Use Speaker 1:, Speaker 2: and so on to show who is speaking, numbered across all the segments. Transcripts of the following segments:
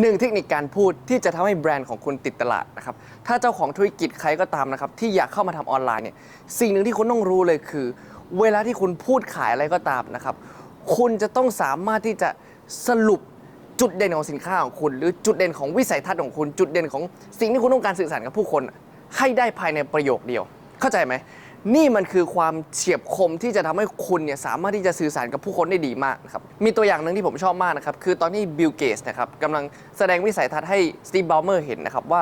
Speaker 1: หนึ่งเทคนิคการพูดที่จะทำให้แบรนด์ของคุณติดตลาดนะครับ ถ้าเจ้าของธุรกิจใครก็ตามนะครับ ที่อยากเข้ามาทำออนไลน์เนี่ย สิ่งหนึ่งที่คุณต้องรู้เลยคือ เวลาที่คุณพูดขายอะไรก็ตามนะครับ คุณจะต้องสามารถที่จะสรุปจุดเด่นของสินค้าของคุณ หรือจุดเด่นของวิสัยทัศน์ของคุณ จุดเด่นของสิ่งที่คุณต้องการสื่อสารกับผู้คน ให้ได้ภายในประโยคเดียว เข้าใจไหม นี่มันคือความเฉียบคมที่จะทำให้คุณเนี่ยสามารถที่จะสื่อสารกับผู้คนได้ดีมากนะครับ มีตัวอย่างหนึ่งที่ผมชอบมากนะครับ คือตอนที่บิลเกสนะครับกำลังแสดงวิสัยทัศน์ให้สตีฟบ a ลเมอร์เห็นนะครับว่า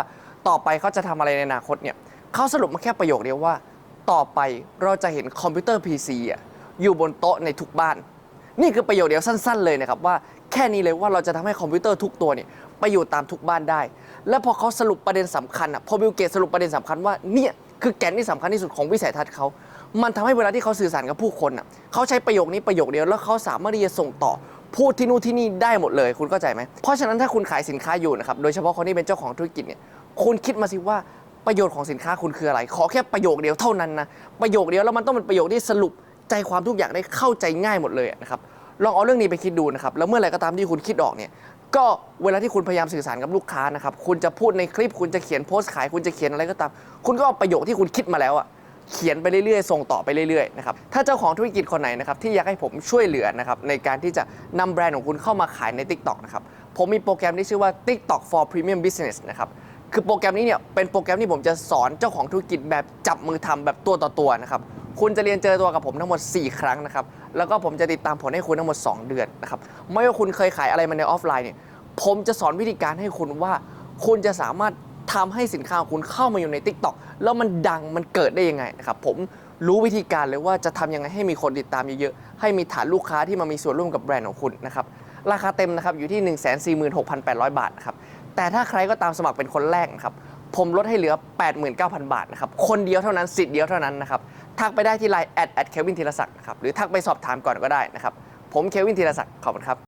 Speaker 1: ต่อไปเขาจะทำอะไรในอนาคตเนี่ยเขาสรุปมาแค่ประโยคเดียวว่า ต่อไปเราจะเห็นคอมพิวเตอร์ PC อะอยู่บนโต๊ะในทุกบ้าน นี่คือประโยคเดียวสั้น ๆ เลยนะครับว่าแค่นี้เลยว่าเราจะทำให้คอมพิวเตอร์ทุกตัวเนี่ยไปอยู่ตามทุกบ้านได้ และพอเขาสรุปประเด็นสำคัญอะพอบิลเกตสรุปประเด็นสำคัญว่าเนี่ย คือแกนที่สำคัญที่สุดของวิสัยทัศน์เขา มันทำให้เวลาที่เขาสื่อสารกับผู้คนอะเขาใช้ประโยคนี้ประโยคเดียวแล้วเขาสามารถที่จะส่งต่อพูดที่นู่นที่นี่ได้หมดเลย คุณเข้าใจไหม เพราะฉะนั้นถ้าคุณขายสินค้าอยู่นะครับโดยเฉพาะคนที่เป็นเจ้าของธุรกิจเนี่ยคุณคิดมาสิว่าประโยชน์ของสินค้าคุณคืออะไร ขอแค่ประโยคเดียวเท่านั้นนะประโยคเดียวแล้วมันต้องเป็นประโยคที่สรุปใจความทุกอย่างได้เข้าใจง่ายหมดเลยนะครับลองเอาเรื่องนี้ไปคิดดูนะครับแล้วเมื่อไหร่ก็ตามที่คุณคิดออกเนี่ย ก็เวลาที่คุณพยายามสื่อสารกับลูกค้านะครับ คุณจะพูดในคลิป คุณจะเขียนโพสต์ขาย คุณจะเขียนอะไรก็ตาม คุณก็เอาประโยคที่คุณคิดมาแล้วอะเขียนไปเรื่อยๆ ส่งต่อไปเรื่อยๆ นะครับ ถ้าเจ้าของธุรกิจคนไหนนะครับที่อยากให้ผมช่วยเหลือนะครับในการที่จะนำแบรนด์ของคุณเข้ามาขายใน TikTok นะครับ ผมมีโปรแกรมที่ชื่อว่า TikTok for Premium Business นะครับ คือโปรแกรมนี้เนี่ยเป็นโปรแกรมที่ผมจะสอนเจ้าของธุรกิจแบบจับมือทำแบบตัวต่อตัวนะครับ คุณจะเรียนเจอตัวกับผมทั้งหมด 4 ครั้งนะครับ แล้วก็ผมจะติดตามผลให้คุณทั้งหมด 2 เดือนนะครับ ไม่ว่าคุณเคยขายอะไรมาในออฟไลน์เนี่ย ผมจะสอนวิธีการให้คุณว่า คุณจะสามารถทำให้สินค้าของคุณเข้ามาอยู่ใน Tik t o อกแล้วมันดังมันเกิดได้ยังไงนะครับ ผมรู้วิธีการเลยว่าจะทำยังไงให้มีคนติดตามเยอะๆ ให้มีฐานลูกค้าที่มามีส่วนร่วมกับแบรนด์ของคุณนะครับ ราคาเต็มนะครับอยู่ที่ 146,800 บาทนะครับ แต่ถ้าใครก็ตามสมัครเป็นคนแรกนะครับผมลดให้เหลือ 89,000 บาทนะครับ คนเดียวเท่านั้นสิทธิ์เดียวเท่านั้นนะครับ ทักไปได้ที่ไลน์แอดแอดเควินธีรศักดิ์นะครับหรือทักไปสอบถามก่อนก็ได้นะครับผมเควินธีรศักดิ์ขอบคุณครับ